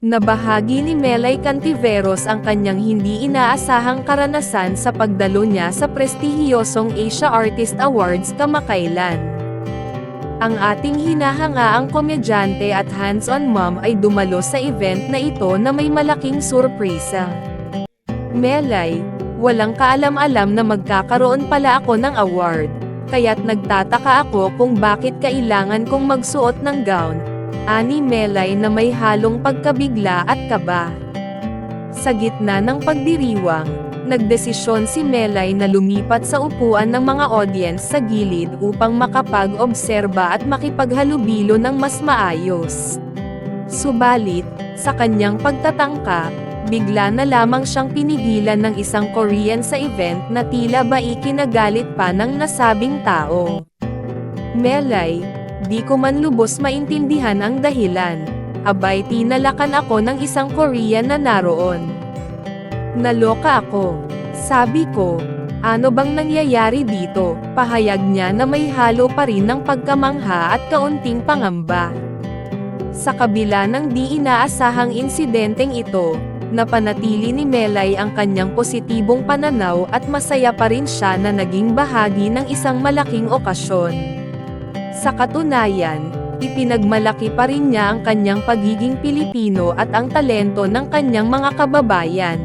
Nabahagi ni Melay Cantiveros ang kanyang hindi inaasahang karanasan sa pagdalo niya sa prestihiyosong Asia Artist Awards kamakailan. Ang ating hinahangaang komedyante at hands-on mom ay dumalo sa event na ito na may malaking surpresa. Melay, walang kaalam-alam na magkakaroon pala ako ng award, kaya't nagtataka ako kung bakit kailangan kong magsuot ng gown, ani Melay na may halong pagkabigla at kaba. Sa gitna ng pagdiriwang, nagdesisyon si Melay na lumipat sa upuan ng mga audience sa gilid upang makapag-obserba at makipaghalubilo ng mas maayos. Subalit, sa kanyang pagtatangka, bigla na lamang siyang pinigilan ng isang Korean sa event na tila ba ikinagalit pa ng nasabing tao. Melay, di ko man lubos maintindihan ang dahilan. Abay tinalakan ako ng isang Korean na naroon. Naloka ako. Sabi ko, ano bang nangyayari dito? Pahayag niya na may halo pa rin ng pagkamangha at kaunting pangamba. Sa kabila ng di inaasahang insidenteng ito, napanatili ni Melay ang kanyang positibong pananaw at masaya pa rin siya na naging bahagi ng isang malaking okasyon. Sa katunayan, ipinagmalaki pa rin niya ang kanyang pagiging Pilipino at ang talento ng kanyang mga kababayan.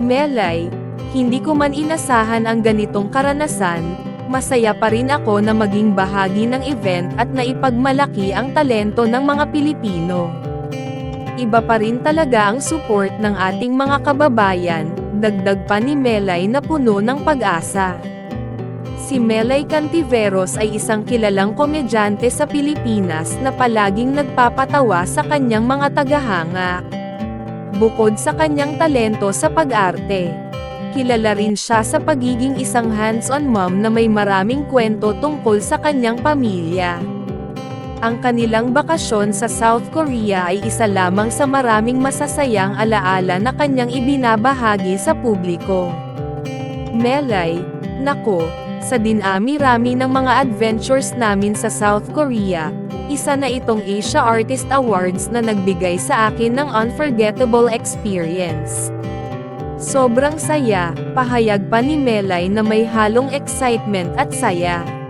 Melay, hindi ko man inasahan ang ganitong karanasan, masaya pa rin ako na maging bahagi ng event at naipagmalaki ang talento ng mga Pilipino. Iba pa rin talaga ang support ng ating mga kababayan, dagdag pa ni Melay na puno ng pag-asa. Si Melay Cantiveros ay isang kilalang komedyante sa Pilipinas na palaging nagpapatawa sa kanyang mga tagahanga. Bukod sa kanyang talento sa pag-arte, kilala rin siya sa pagiging isang hands-on mom na may maraming kwento tungkol sa kanyang pamilya. Ang kanilang bakasyon sa South Korea ay isa lamang sa maraming masasayang alaala na kanyang ibinabahagi sa publiko. Melay, nako, sa dinami-rami ng mga adventures namin sa South Korea, isa na itong Asia Artist Awards na nagbigay sa akin ng unforgettable experience. Sobrang saya, pahayag pa ni Melay na may halong excitement at saya.